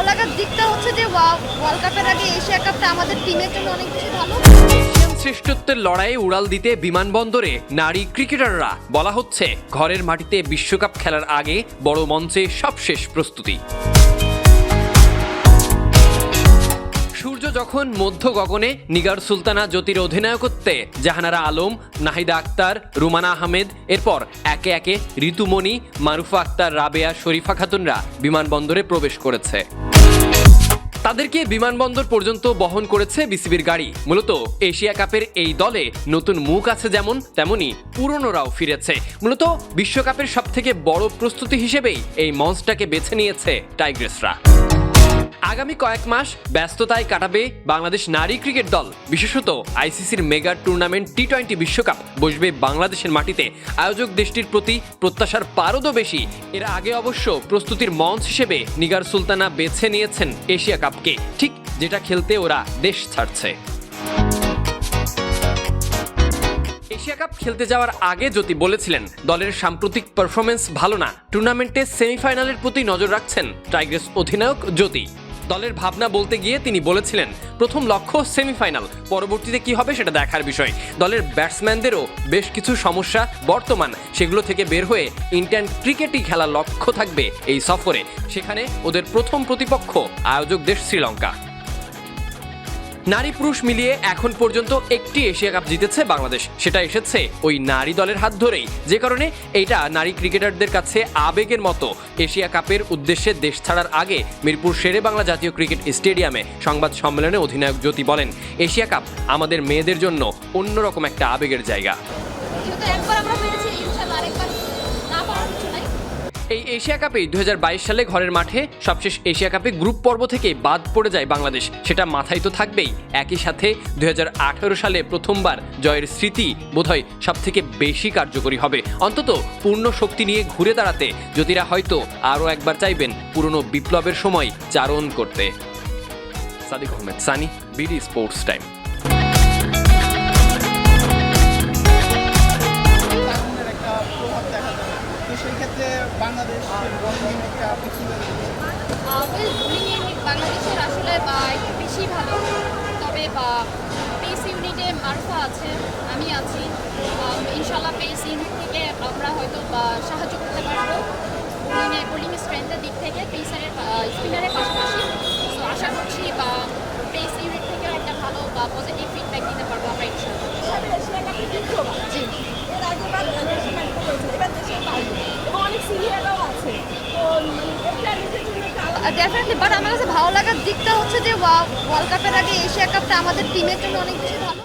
ভালো লাগার দিকটা হচ্ছে যে ওয়ার্ল্ড কাপের আগে এশিয়া কাপটা আমাদের টিমের জন্য অনেক ভালো। শ্রেষ্ঠত্বের লড়াইয়ে উড়াল দিতে বিমানবন্দরে নারী ক্রিকেটাররা বলা হচ্ছে, ঘরের মাটিতে বিশ্বকাপ খেলার আগে বড় মঞ্চে সব শেষ প্রস্তুতি। যখন মধ্য গগনে নিগার সুলতানা জ্যোতির অধিনায়কত্বে জাহানারা আলম, নাহিদা আক্তার, রুমানা আহমেদ, এরপর একে একে ঋতুমণি, মারুফা আক্তার, রাবেয়া, শরীফা খাতুনরা বিমানবন্দরে প্রবেশ করেছে। তাদেরকে বিমানবন্দর পর্যন্ত বহন করেছে বিসিবির গাড়ি। মূলত এশিয়া কাপের এই দলে নতুন মুখ আছে যেমন তেমনি পুরনোরাও ফিরেছে। মূলত বিশ্বকাপের সবথেকে বড় প্রস্তুতি হিসেবেই এই মঞ্চটাকে বেছে নিয়েছে টাইগ্রেসরা। আগামী কয়েক মাস ব্যস্ততায় কাটাবে বাংলাদেশ নারী ক্রিকেট দল, বিশেষত আইসিসির মেগা টুর্নামেন্ট টি টোয়েন্টি বিশ্বকাপ। বসবে বাংলাদেশের মাটিতে। আয়োজক দেশটির প্রতি প্রত্যাশার পারদও বেশি। এর আগে অবশ্য প্রস্তুতির মঞ্চ হিসেবে নিগার সুলতানা বেছে নিয়েছেন এশিয়া কাপকে। ঠিক যেটা খেলতে ওরা দেশ ছাড়ছে। এশিয়া কাপ খেলতে যাওয়ার আগে জ্যোতি বলেছিলেন, দলের সাম্প্রতিক পারফরমেন্স ভালো না। টুর্নামেন্টে সেমিফাইনালের প্রতি নজর রাখছেন টাইগ্রেস অধিনায়ক জ্যোতি। দলের ভাবনা বলতে গিয়ে তিনি বলেছিলেন, প্রথম লক্ষ্য সেমিফাইনাল, পরবর্তীতে কি হবে সেটা দেখার বিষয়। দলের ব্যাটসম্যানদেরও বেশ কিছু সমস্যা বর্তমান, সেগুলো থেকে বের হয়ে ইন্ডিয়ান ক্রিকেটই খেলার লক্ষ্য থাকবে এই সফরে। সেখানে ওদের প্রথম প্রতিপক্ষ আয়োজক দেশ শ্রীলঙ্কা। নারী পুরুষ মিলিয়ে এখন পর্যন্ত একটি এশিয়া কাপ জিতেছে বাংলাদেশ। সেটা এসেছে ওই নারী দলের হাত ধরেই। যে কারণে এইটা নারী ক্রিকেটারদের কাছে আবেগের মতো। এশিয়া কাপের উদ্দেশ্যে দেশ ছাড়ার আগে মিরপুর শেরে বাংলা জাতীয় ক্রিকেট স্টেডিয়ামে সংবাদ সম্মেলনে অধিনায়ক জ্যোতি বলেন, এশিয়া কাপ আমাদের মেয়েদের জন্য অন্যরকম একটা আবেগের জায়গা। এই এশিয়া কাপে দুই হাজার বাইশ সালে ঘরের মাঠে সবশেষ এশিয়া কাপে গ্রুপ পর্ব থেকে বাদ পড়ে যায় বাংলাদেশ। সেটা মাথায় তো থাকবেই। একই সাথে দুই হাজার আঠারো সালে প্রথমবার জয়ের স্মৃতি বোধহয় সব থেকে বেশি কার্যকরী হবে। অন্তত পূর্ণ শক্তি নিয়ে ঘুরে দাঁড়াতে জ্যোতিরা হয়তো আরও একবার চাইবেন পুরনো বিপ্লবের সময় চারণ করতে। Sadiq Ahmed, Sunny, BD Sports Time. বাংলাদেশের আসলে, বা, একটু বেশি ভালো। তবে, বা পেস ইউনিটে মারফা আছে, আমি আছি। ইনশাল্লাহ পেস ইউনিট থেকে আমরা হয়তো, বা, সাহায্য করতে পারব বোলিংয়ে বোলিং স্ট্রেংথের দিক থেকে পেসারের স্পিনারের পাশাপাশি তো আশা করছি বা পেস ইউনিট থেকে একটা ভালো বা পজিটিভ ফিডব্যাক দিতে পারব আমরা ইনশাল্লাহ জি এর আগে বাংলাদেশ নাটক করেছে এবার দেশের বাইরে এবং অনেক সিনিয়ররাও আছে তো মানে এটা নিজের জন্য একটা আলাদা ডেফিনেটলি বাট আমার কাছে ভালো লাগার দিকটা হচ্ছে যে ওয়ার্ল্ড কাপের আগে এশিয়া কাপটা আমাদের টিমের জন্য অনেক বেশি ভালো